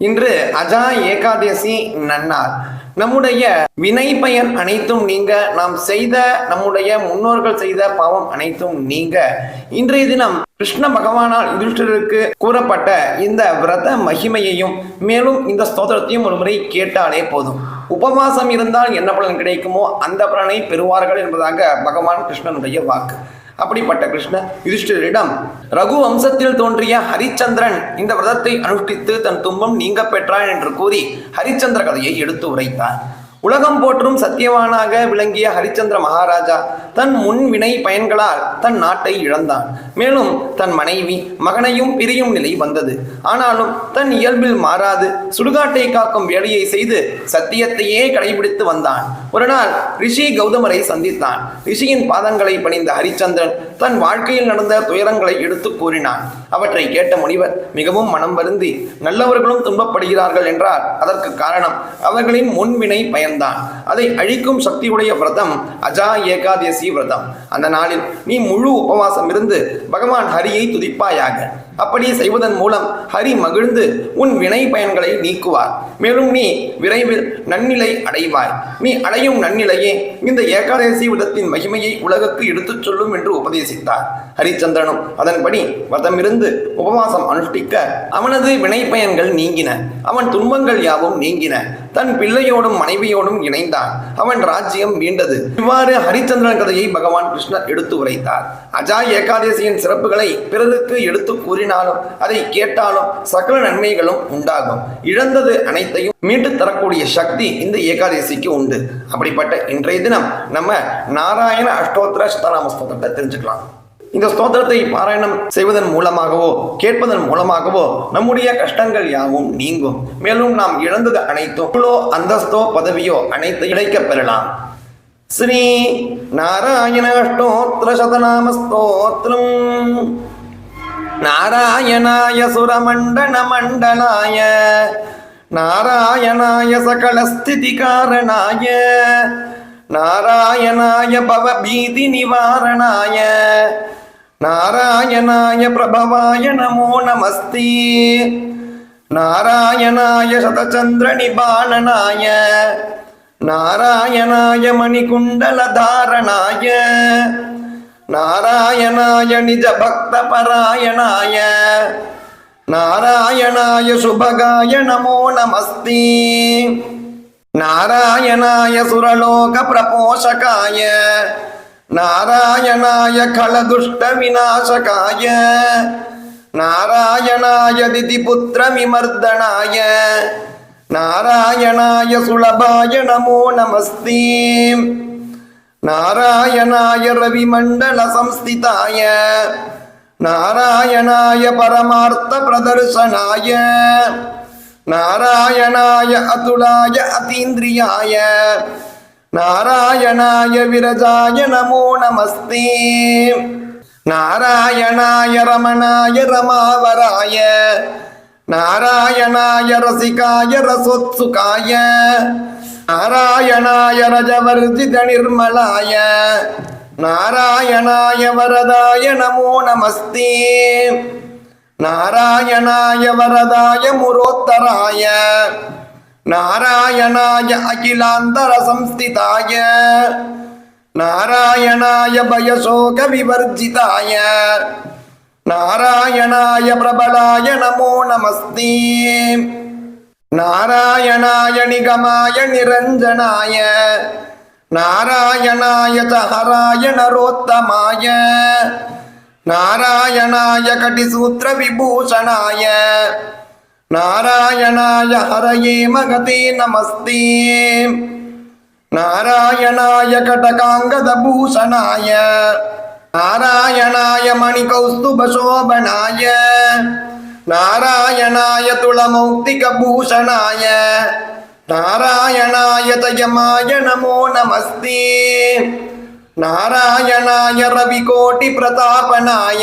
இன்று அஜா ஏகாதேசி நன்னார் நம்முடைய வினை பயன் அனைத்தும் நீங்க நாம் செய்த நம்முடைய முன்னோர்கள் செய்த பாவம் அனைத்தும் நீங்க. இன்றைய தினம் கிருஷ்ண பகவானால் யுதிஷ்டருக்கு கூறப்பட்ட இந்த விரத மகிமையையும் மேலும் இந்த ஸ்தோத்திரத்தையும் ஒரு முறை கேட்டாலே போதும். உபவாசம் இருந்தால் என்ன பலன் கிடைக்குமோ அந்த பலனை பெறுவார்கள் என்பதாக பகவான் கிருஷ்ணனுடைய வாக்கு. அப்படிப்பட்ட கிருஷ்ண யுதிஷ்டிரிடம் ரகு வம்சத்தில் தோன்றிய ஹரிச்சந்திரன் இந்த விரதத்தை அனுஷ்டித்து தன் துன்பம் நீங்க பெற்றான் என்று கூறி ஹரிச்சந்திர கதையை எடுத்து உரைத்தார். உலகம் போற்றும் சத்தியவானாக விளங்கிய ஹரிச்சந்திர மகாராஜா தன் முன் வினை பயன்களால் தன் நாட்டை இழந்தான். மேலும் தன் மனைவி மகனையும் பிரியும் நிலை வந்தது. ஆனாலும் தன் இயல்பில் மாறாது சுடுகாட்டை காக்கும் வேலையை செய்து சத்தியத்தையே கடைபிடித்து வந்தான். ஒரு நாள் ரிஷி கௌதமரை சந்தித்தான். ரிஷியின் பாதங்களை பணிந்த ஹரிச்சந்திரன் தன் வாழ்க்கையில் நடந்த துயரங்களை எடுத்து கூறினான். அவற்றை கேட்ட முனிவர் மிகவும் மனம் வருந்தி நல்லவர்களும் துன்பப்படுகிறார்கள் என்றால் அதற்கு காரணம் அவர்களின் முன்வினை பயன்தான். அதை அழிக்கும் சக்தியுடைய விரதம் அஜா ஏகாதேசி விரதம். அந்த நாளில் நீ முழு உபவாசம் இருந்து பகவான் ஹரியை துதிப்பாயாக. அப்படி செய்வதன் மூலம் ஹரி மகிழ்ந்து உன் வினை பயன்களை நீக்குவார். மேலும் நீ விரைவில் நன்னிலை அடைவாய். நீ அடையும் நன்னிலையே இந்த ஏகாதசி விதத்தின் மகிமையை உலகுக்கு எடுத்துச் சொல்லும் என்று உபதேசித்தார். ஹரிச்சந்திரனும் அதன்படி வதமிருந்து உபவாசம் அனுஷ்டிக்க அவனது வினை பயன்கள் நீங்கின. அவன் துன்பங்கள் யாவும் நீங்கின. தன் பிள்ளையோடும் மனைவியோடும் இணைந்தான். அவன் ராஜ்யம் மீண்டது. இவ்வாறு ஹரிச்சந்திரன் கதையை பகவான் கிருஷ்ணர் எடுத்து உரைத்தார். அஜா ஏகாதசியின் சிறப்புகளை பிறருக்கு எடுத்து கூறினாலும் அதை கேட்டாலும் சகல நன்மைகளும் உண்டாகும். இழந்தது அனைத்தையும் மீட்டு தரக்கூடிய சக்தி இந்த ஏகாதசிக்கு உண்டு. அப்படிப்பட்ட இன்றைய தினம் நம்ம நாராயண அஷ்டோத்திர சதநாமஸ்தோத்தத்தை தெரிஞ்சுக்கலாம். இந்த ஸ்தோத்திரத்தை பாராயணம் செய்வதன் மூலமாகவோ கேட்பதன் மூலமாகவோ நம்முடைய கஷ்டங்கள் யாவும் நீங்கும். மேலும் நாம் இழந்தது அனைத்தும் அந்தஸ்தோ பதவியோ அனைத்து இழைக்க பெறலாம். ஸ்ரீ நாராயண அஷ்டோத்திர சதநாம ஸ்தோத்திரம். நாராயணாய சுரமண்டன மண்டலாய நாராயணாய சகலஸ்திதி காரணாய நாராயணாய பவபீதி நிவாரணாய நாராயணாய பிரபவாய நமோ நமஸ்தி நாராயணாய சதச்சந்திர நிபாலனாய நாராயணாய மணிகுண்டல தாரணாய நாராயணாய நிஜ பக்த பராயணாய நாராயணாய சுபகாய நமோ நமஸ்தி நாராயணாய சுரலோக பிரபோஷகாய நாராயணாய கலதுஷ்ட விநாசகாய நாராயணாய திதிபுத்திர விமர்தனாய நாராயணாய சுலபாய நமோ நமஸ்தி நாராயணாய ரவிமண்டல சம்ஸ்திதாய நாராயணாய பரமார்த்த பிரதர்சனாய நாராயணாய அதுலாய அதீந்திரியாய நாராயணாய விரஜாய நமோ நமஸ்தே. நாராயணாய ரமணாய ரமாவராய. நாராயணாய ரசிகாய ரசோத்சுகாய. நாராயணாய ரஜவர்ஜித நிர்மலாய. நாராயணாய வரதாய நமோ நமஸ்தே. நாராயணாய வரதாய முரோத்தராய. நாராயணாய அகிலாந்தர சம்ஸ்திதாய. நாராயணாய பயசோக விவர்ஜிதாய. நாராயணாய பிரபலாய நமோ நமஸ்தி. நாராயணாய நிகமாய நிரஞ்சனாய. நாராயணாய சஹராய நரோத்தமாய. நாராயணாய கடிசூத்திர விபூஷணாய. நாராயணாய ஹரயே மகதே நமஸ்தே. நாராயணாய கடகாங்கத பூஷணாய நாராயணாய மணிகௌஸ்துபசோபனாய நாராயணாய துளமௌக்திக பூஷணாய நாராயணாய தயமாய நமோ நமஸ்தே. நாராயணாய ரவிகோட்டி பிரதாபனாய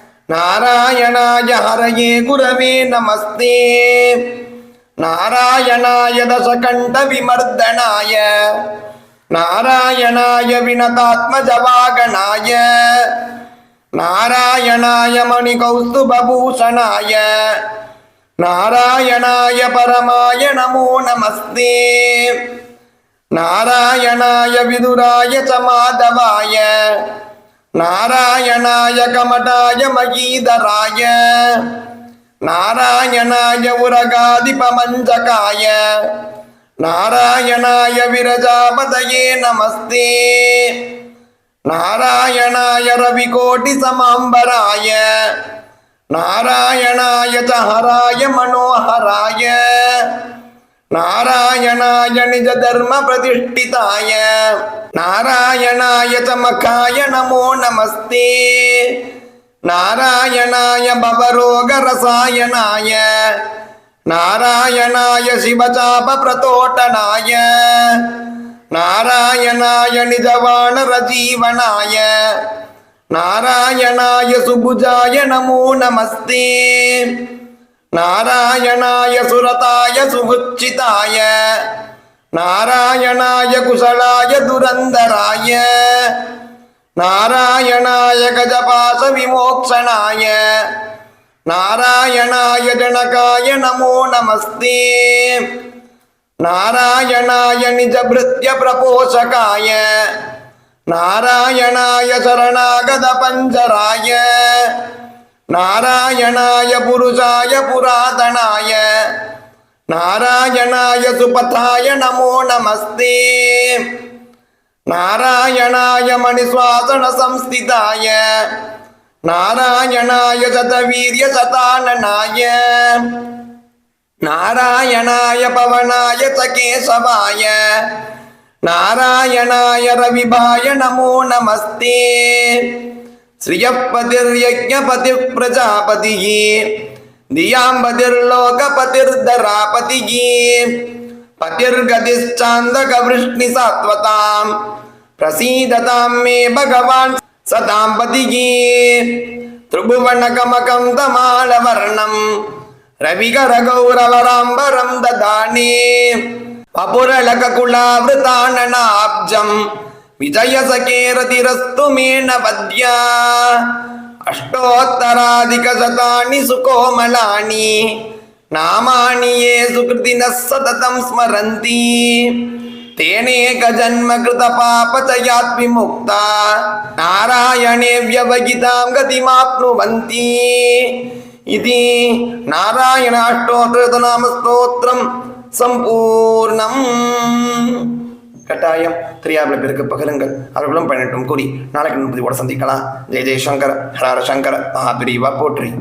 நாராயணாய ஹரையே குரவே நமஸ்தே. நாராயணாய தசகண்ட விமர்தனாய. நாராயணாய வினதாத்மஜவாகனாய. நாராயணாய மணிகௌஸ்துபூஷணாய நாராயணாய பரமாய நமோ நமஸ்தே. நாராயணாய விதுராய சமாதவாய நாராயணாய கமடாய மகீதராய நாராயணாய உரகாதிபமஞ்சகாய நாராயணாய விரஜாபதயே நமஸ்தே நாராயணாய ரவிகோட்டி சமாம்பராய நாராயணாய சஹராய மனோஹராய நாராயணாய நிஜ தர்ம பிரதிஷ்டிதாய. நாராயணாய தமக்காய நமோ நமஸ்தே. நாராயணாய பவரோக ரசாயனாய நாராயணாய சிவசாப பிரதோட்டனாய. நாராயணாய நிஜவாண ரஜீவனாய. நாராயணாய சுபுஜாய நமோ நமஸ்தே. நாராயணாய சுரதாய சுகுச்சிதாய நாராயணாய குசலாய துரந்தராய நாராயணாய கஜபாச விமோக்ஷனாய நாராயணாய ஜனகாய நமோ நமஸ்தே நாராயணாய நிஜபிருத்ய பிரபோஷகாய நாராயணாய சரணாகத பஞ்சராய நாராயணாய புருஷாய புராதனாய. நாராயணாய சுபதாய நமோ நமஸ்தே. நாராயணாய மணிஸ்வாசன சம்ஸ்திதாய. நாராயணாய சதவீரிய சதானனாய. நாராயணாய பவனாய சகேசவாய. நாராயணாய ரவிபாய நமோ நமஸ்தே. ஸ்ரீயப்பதிர்யஜபதி பிரஜாபதி தியாம்பதிர்லோகபதிர்தராபதி பதிர்கதிஷ்டாந்தகவிஷ்ணி சாத்வதாம் பிரசீததாம் மே பகவான் சதாம்பதி திரிபுவனகமகம் தமாலவர்ணம் ரவிகரகௌரவராம்பரம் ததானே பபுரலகுலாவிருதானனாப்ஜம் విజయ సకేరతిరస్తు మీణ పద్య అష్టోత్తరాధిక శతాని సుకోమలాని నామాని ఏ సుకృతి సతతం స్మరంతి తేనేక జన్మకృత పాపచయాత్ విముక్త నారాయణే వ్యవగితాం గతిమాప్నువంతి ఇది నారాయణాష్టోత్తరనామ స్తోత్రం సంపూర్ణం கட்டாயம் திரியாவில் பேருக்கு பகிருங்கள். அவர்களும் பயனட்டும் கூறி நாளைக்கு முப்பதி கூட சந்திக்கலாம். ஜெய ஜெயசங்கர ஹரஹர சங்கர மகாபிரிவா போற்றி.